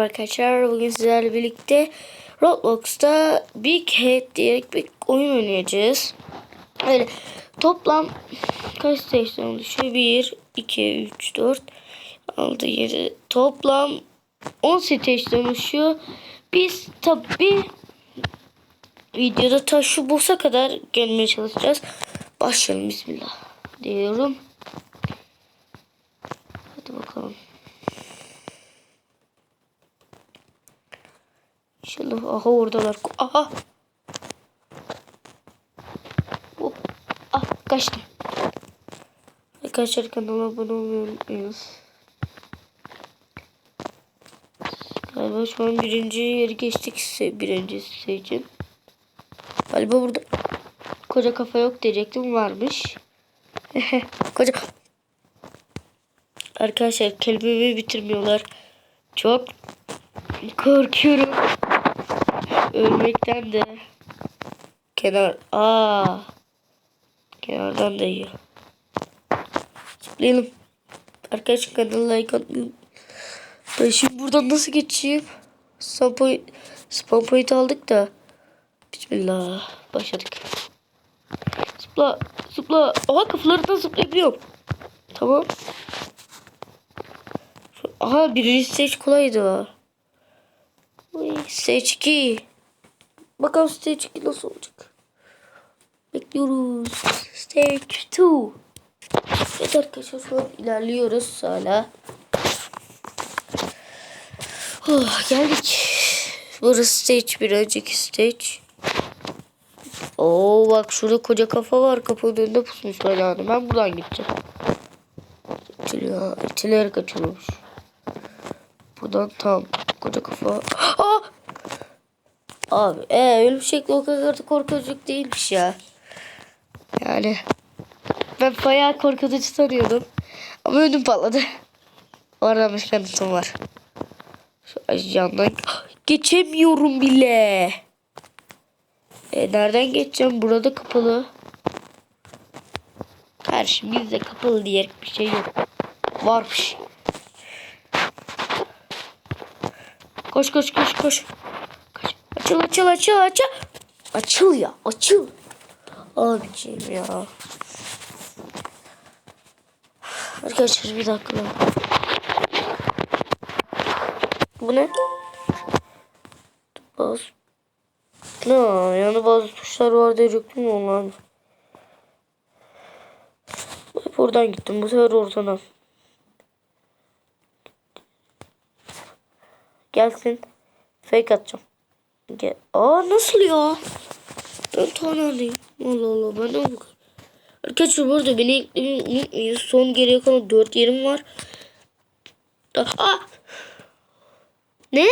merhaba arkadaşlar. Bugün sizlerle birlikte Roblox'ta Big Head diye bir oyun oynayacağız. Öyle toplam kaç station oluşuyor? 1, 2, 3, 4, 6, 7 toplam 10 station oluşuyor. Biz tabi videoda taşı bulsa kadar gelmeye çalışacağız. Başlayalım bismillah diyorum. Hadi bakalım. İnşallah aha oradalar. Aha. Hop. Ah kaçtım. Arkadaşlar kanala abone olmayı unutmayınız. Galiba şu an birinci yeri geçtik ise birincisi için. Galiba burada koca kafa yok diyecektim varmış. koca Arkadaşlar kelimemi bitirmiyorlar. Çok korkuyorum. Ölmekten de. Kenar. Aa. Kenardan da yiyor. Zıplayalım. Arkadaşlar kanala like atmayı. Ben şimdi buradan nasıl geçeyim? Spam point, spam point aldık da. Bismillah. Başladık. Zıpla. Zıpla. Aha kafalarından zıplayabiliyorum. Tamam. Aha birinci stage kolaydı. Stage 2. Bakalım stage 2 nasıl olacak. Bekliyoruz. Stage 2. Evet arkadaşlar şu an ilerliyoruz hala. Oh, geldik. Burası stage bir önceki stage. Oo bak şurada koca kafa var. Kapının önünde pusmuş belanı. Ben buradan gideceğim. İtiliyor. İtileri kaçırmış. Buradan tam koca kafa. Aa! Abi ee, ölüm şekli o kadar da korkutucu değilmiş ya. Yani ben bayağı korkutucu sanıyordum. Ama ödüm patladı. Oradan bir kanıtım var. Şu ajandan geçemiyorum bile. E, nereden geçeceğim? Burada kapalı. Karşımızda kapalı diyerek bir şey yok. Varmış. Koş koş koş koş. Açıl açıl açıl açıl. Açıl ya açıl. Abiciğim ya. Arkadaşlar bir dakika. Bu ne? Baz. Ne yani bazı tuşlar var diyecektim mi onların? Hep oradan gittim. Bu sefer oradan. Gelsin. Fake atacağım. Gel. Aa nasıl ya? Ben tanrıyım. Allah Allah ben de bu kadar. Arkadaşlar bu arada beni eklemeyi unutmayın. Son geriye kalan 4 yerim var. Aa! Ne?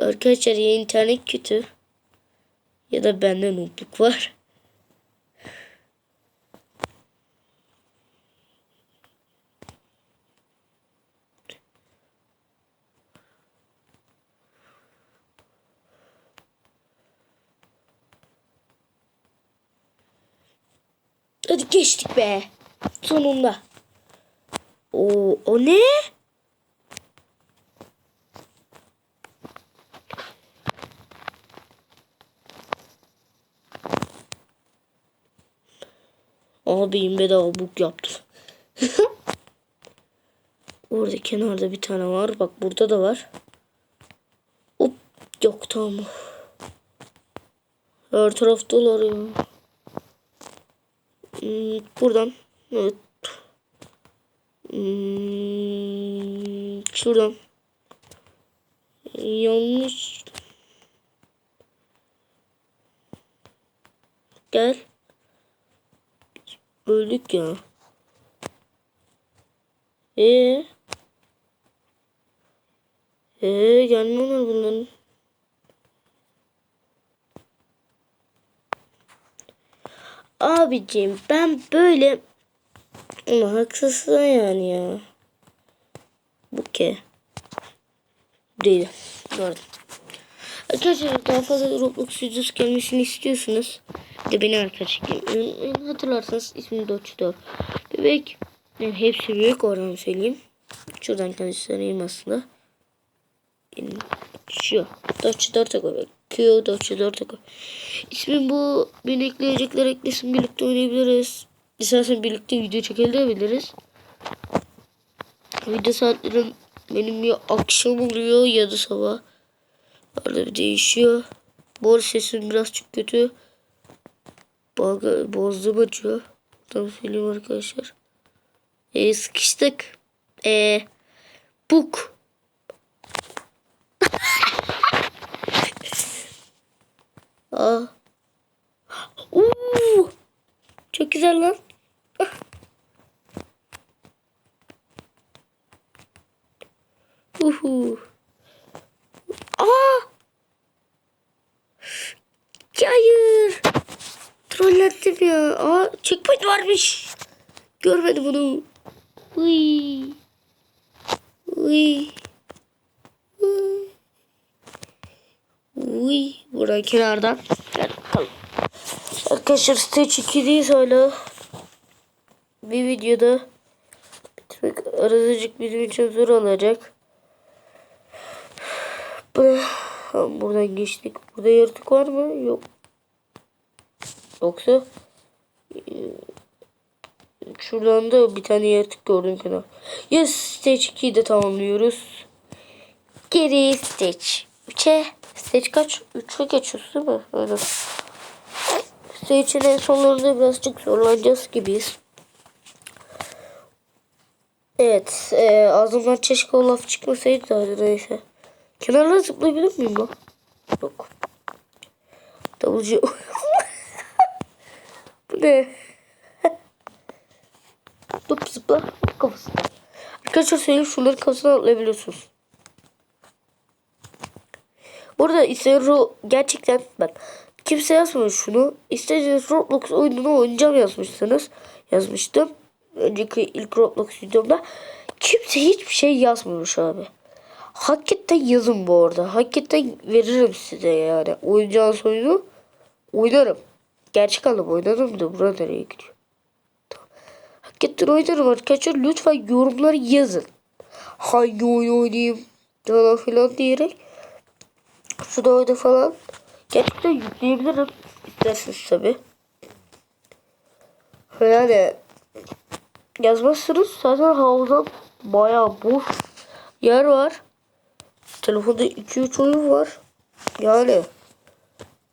Arkadaşlar ya internet kötü. Ya da bende noobluk var. Hadi geçtik be. Sonunda. O, o ne? Abim bedava book yaptım. Orada kenarda bir tane var. Bak burada da var. Hop. Yok tamam. Her taraf dolar ya. Hmm, buradan. Evet. Hmm, şuradan. Yanlış. Gel. Öldük ya. Ee? Ee gelmiyorlar bunların. Abicim ben böyle ama haksızsın yani ya. Bu ki. Değil. Gördüm. Arkadaşlar daha fazla Roblox videosu gelmesini istiyorsunuz. De beni arkadaş hatırlarsanız ismim Doçto. Bebek yani hepsi büyük oradan söyleyeyim. Şuradan göstereyim aslında. Şu. Dodge 4 koy. Dodge 4 koy. İsmin bu. Beni ekleyecekler eklesin. Birlikte oynayabiliriz. İstersen birlikte video çekebiliriz. Video saatlerim benim ya akşam oluyor ya da sabah. Arada bir değişiyor. Bu arada sesim biraz çok kötü. Bozdum acıyor. Tam söyleyeyim arkadaşlar. E, sıkıştık. E, buk. Aa. Uuu. Çok güzel lan. Uhu. Aa. Hayır. Trollendim ya. Aa, checkpoint varmış. Görmedim bunu. Uy. Uy. Uy. Uy. Buradan kenardan. Arkadaşlar stage 2'deyiz hala. Bir videoda bitirmek aracık bizim için zor olacak. Buradan geçtik. Burada yaratık var mı? Yok. Yoksa e, şuradan da bir tane yaratık gördüm kenar. Yes stage 2'yi de tamamlıyoruz. Geri stage 3'e. Stage kaç? 3'e geçiyoruz değil mi? Aynen. Stage'in en sonlarında birazcık zorlanacağız gibiyiz. Evet. E, ağzımdan çeşke o laf çıkmasaydı da neyse. Kenarlara zıplayabilir miyim lan? Yok. Davulcu. Bu ne? Dup zıpla kafasına. Arkadaşlar söyleyeyim şunların kafasına atlayabiliyorsunuz. Burada isteyen gerçekten bak kimse yazmamış şunu. İsterseniz Roblox oyununu oynayacağım yazmışsınız. Yazmıştım. Önceki ilk Roblox videomda. Kimse hiçbir şey yazmamış abi. Hakikaten yazın bu arada. Hakikaten veririm size yani. Oynayacağınız oyunu oynarım. Gerçek anlamda oynarım da bura nereye gidiyor? Hakikaten oynarım arkadaşlar. Lütfen yorumları yazın. Hangi oyun oynayayım falan filan diyerek. Şurada oyna falan. Gerçekten yükleyebilirim. İsterseniz tabi. Yani yazmazsınız zaten havuzdan bayağı boş yer var. Telefonda 2-3 oyun var. Yani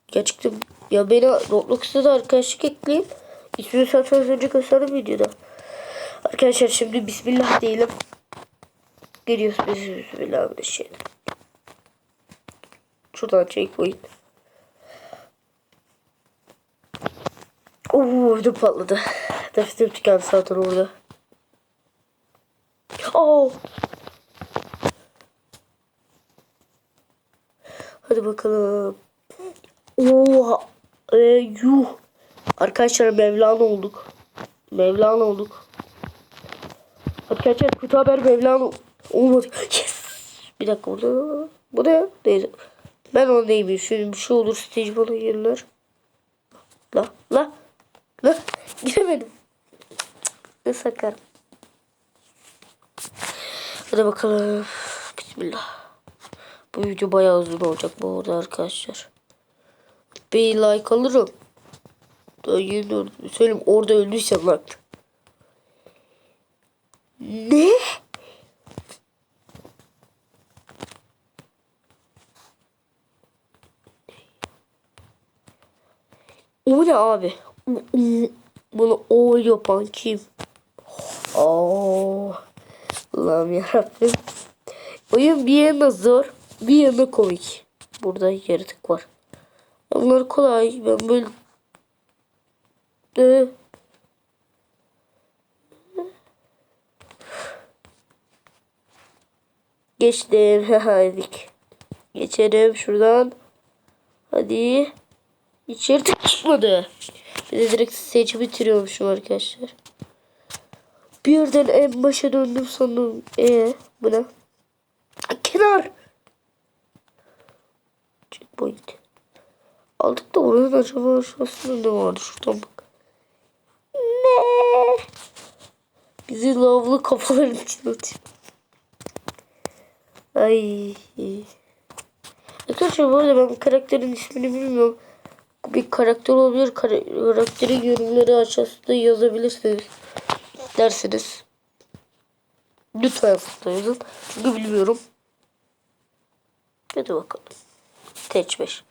gerçekten ya beni Roblox'ta da arkadaşlık ekleyin. İsmini zaten az önce gösterdim videoda. Arkadaşlar şimdi Bismillah diyelim. Geliyoruz biz Bismillah bir şey. Şuradan checkpoint. Oo ödüm patladı. Nefesim tükendi zaten orada. Oh. Hadi bakalım. Oha. Ee, yuh. Arkadaşlar Mevlana olduk. Mevlana olduk. Arkadaşlar kötü haber Mevlana olmadı. Yes. Bir dakika burada. Bu ne? Neyse. Ben onu değilim. Şimdi bir şey olur stage bana gelirler. La la la. Giremedim. Ne sakar. Hadi bakalım. Bismillah. Bu video bayağı uzun olacak bu arada arkadaşlar. Bir like alırım. Daha yeni. Söyleyeyim orada öldüysem lan. Ne? O ne abi? Bunu o yapan kim? Oh. Allah'ım yarabbim. Oyun bir yana zor, bir yana komik. Burada yaratık var. Onlar kolay. Ben böyle... Ee... Geçtim. Geçerim şuradan. Hadi. İçeri çıkmadı. Bir de direkt seçi bitiriyormuşum arkadaşlar. Birden en başa döndüm sandım. Ee, bu ne? Kenar. Checkpoint. Aldık da oranın acaba aşağısında ne vardı? Şuradan bak. Ne? Bizi lavlı kafaların içine atıyor. Ay. Arkadaşlar bu arada ben karakterin ismini bilmiyorum. Bir karakter olabilir. Kara- Karakterin yorumları aşağısında yazabilirsiniz. Dersiniz. Lütfen aslında yazın. Çünkü bilmiyorum. Hadi bakalım. Stage 5.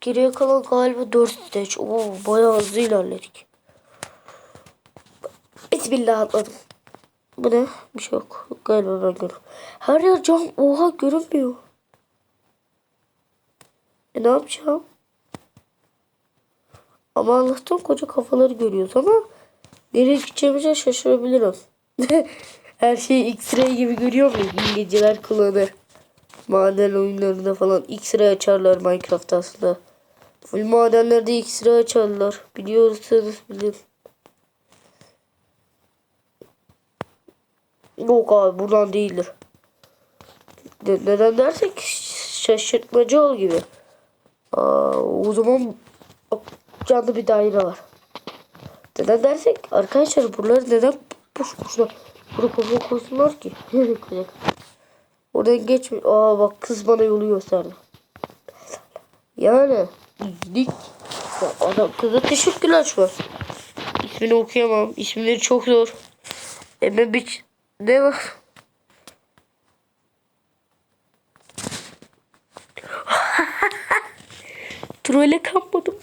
Geriye kalan galiba 4 stage. Oo, bayağı hızlı ilerledik. Bismillah atladım. Bu ne? Bir şey yok. Galiba ben görüyorum. Her yer cam. Oha görünmüyor. E ne yapacağım? Ama Allah'tan koca kafaları görüyoruz ama nereye gideceğimize şaşırabilirim. Her şeyi X-ray gibi görüyor muyum? İngilizceler kullanır. Maden oyunlarında falan X-ray açarlar Minecraft aslında. Full madenlerde X-ray açarlar. Biliyorsanız bilin. Yok abi buradan değildir. Ne- neden dersek şaşırtmacı ol gibi. Aa, o zaman canlı bir daire var. Neden dersek arkadaşlar buraları neden boş boşuna burada kafa koysunlar ki? Oradan geçme. Aa bak kız bana yolu gösterdi. Yani dik. Adam kıza teşekkürler şu an. İsmini okuyamam. İsimleri çok zor. Emme bir ne var? Trole kanmadım.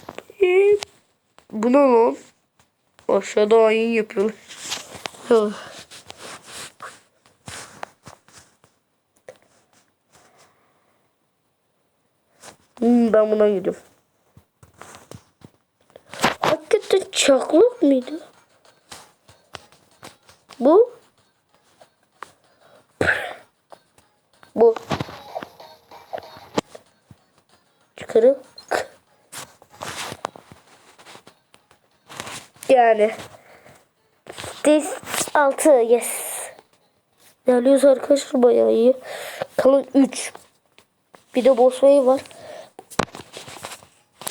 Bu ne lan? Aşağıda ayin yapıyorlar. Hmm, ben buna gidiyorum. Hakikaten çaklık mıydı? Bu? Bu. Çıkarım. Yani. This 6 yes. İlerliyoruz arkadaşlar bayağı iyi. Kalın 3. Bir de boss wave var.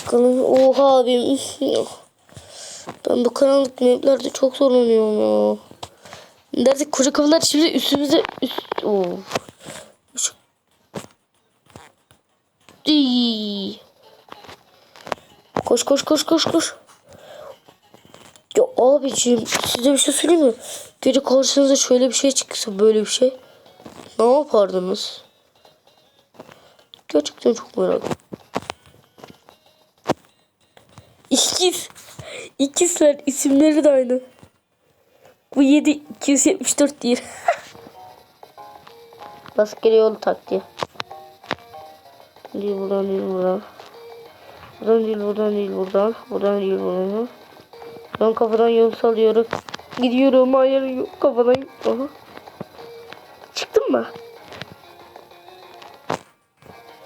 Kalın oha benim yok. Ben bu karanlık maplerde çok zorlanıyorum ya. Derdik koca kafalar şimdi üstümüze üst... Oo. Iy. Koş koş koş koş koş. Abiciğim size bir şey söyleyeyim mi? Gece karşınıza şöyle bir şey çıksa böyle bir şey. Ne yapardınız? Gerçekten çok merak ediyorum. İkiz. İkizler isimleri de aynı. Bu 7 274 değil. Rastgele yol taktiği. Değil buradan değil buradan. Buradan değil buradan değil buradan. Buradan değil buradan. Ben kafadan yol salıyorum. Gidiyorum hayır kafadan. Aha. Çıktın mı?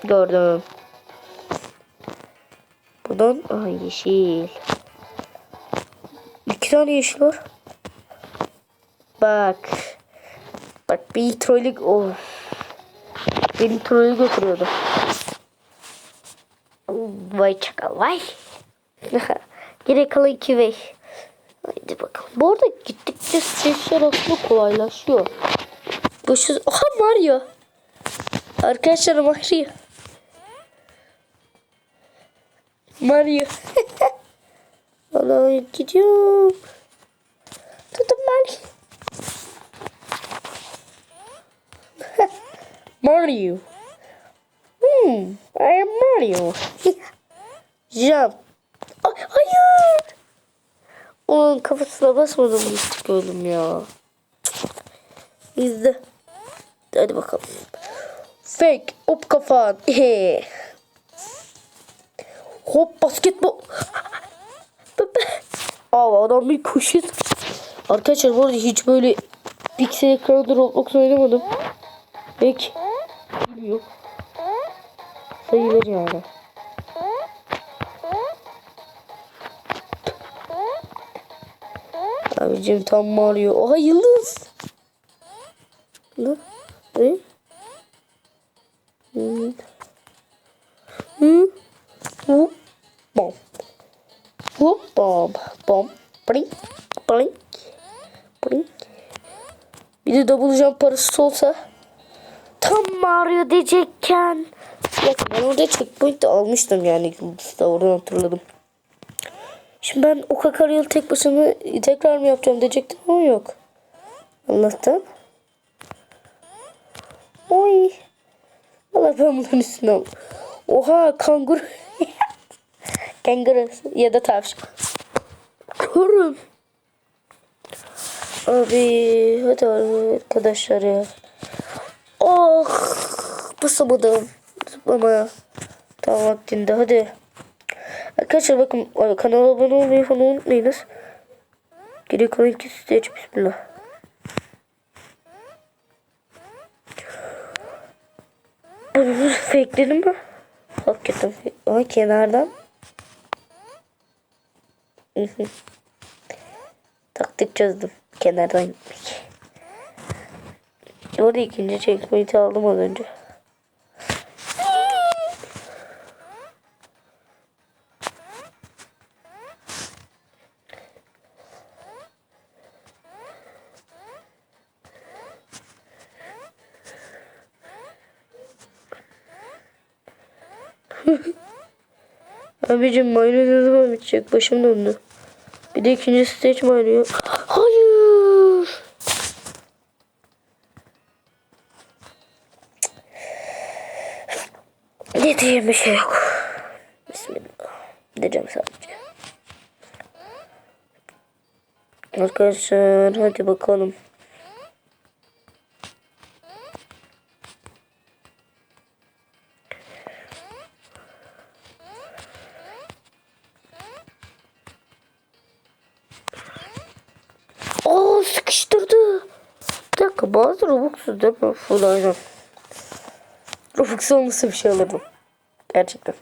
Gördüm. Buradan aha yeşil. İki tane yeşil var. Bak. Bak bir trolü oh. Benim trolü götürüyordu. Vay çakal vay. Geri kalan iki vey. Bu arada gittikçe sesler aslında kolaylaşıyor. Başız... Aha Mario. Arkadaşlar Mario. Mario. Valla gidiyorum. Tutun Mario. Mario. Hmm, I am Mario. Jump. Ay, hayır. Onun kafasına basmadım hiç gördüm ya. İzle. Hadi bakalım. Fake. Hop kafan. Hop basketbol. Aa adam bir koşuyor. Arkadaşlar bu arada hiç böyle piksel ekranda Roblox oynamadım. Pek yok. Sayılır yani. Abicim tam Mario. Oha yıldız. Ne? Ne? Hı. Hı. Hı. Bom. Hı. Bom. Bom. Blink. Blink. Blink. Bir de double jump parası olsa tam Mario diyecekken. Yok ben orada checkpoint de almıştım yani oradan hatırladım. Şimdi ben o kakaryalı tek başına tekrar mı yapacağım diyecektim ama yok. Allah'tan. Oy. Valla ben bunun üstüne. Oha kangur. Kanguru ya da tavşan. Körüm. Abi hadi arkadaşlar ya. Oh basamadım. Zıplamaya. Tam vaktinde hadi. Arkadaşlar bakın kanala abone olmayı falan unutmayınız. Geri kalan iki stage bismillah. Bunu fake'ledim mi? Hakikaten. Ama kenardan. Taktik çözdüm. Kenardan gitmek. Orada ikinci checkpoint'i aldım az önce. Abicim mayonez ne zaman bitecek? Başım döndü. Bir de ikinci stage arıyor? Hayır. Ne diyeyim bir şey yok. Bismillah. Diyeceğim sadece. Arkadaşlar hadi bakalım. Bazı Robux'u mi? Full aynen. Robux olmasa bir şey alırdım. Gerçekten.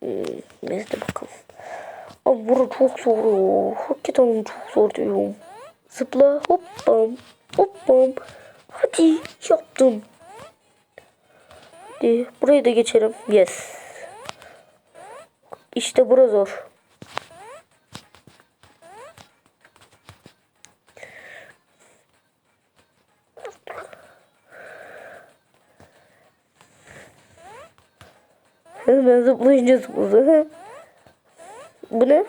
Hmm, neyse bakalım. Abi bura çok zor ya. Hakikaten çok zor diyorum. Zıpla hop bam hop bam. Hadi yaptım. Hadi burayı da geçelim. Yes. İşte bura zor. Hemen zıplayınca zıpladı. Bu ne?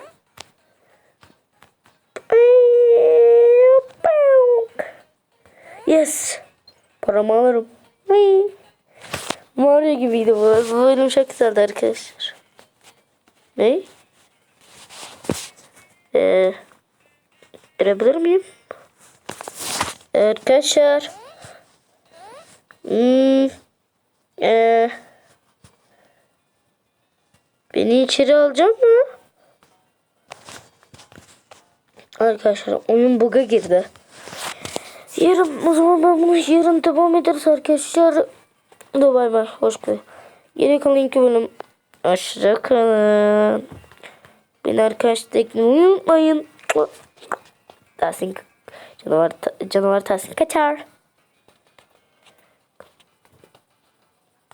Yes. Paramı alırım. Mario gibiydi bu. Bu bölüm çok güzeldi arkadaşlar. Ne? Ee, görebilir miyim? Arkadaşlar. Hmm. Ee, beni içeri alacak mı? Arkadaşlar oyun bug'a girdi. Yarın o zaman ben bunu yarın devam ederiz arkadaşlar. Da bay bay. Hoş geldin. Geri kalan iki bölüm. Hoşça kalın. Beni arkadaşlar eklemeyi unutmayın. Tahsin canavar, canavar Tahsin kaçar.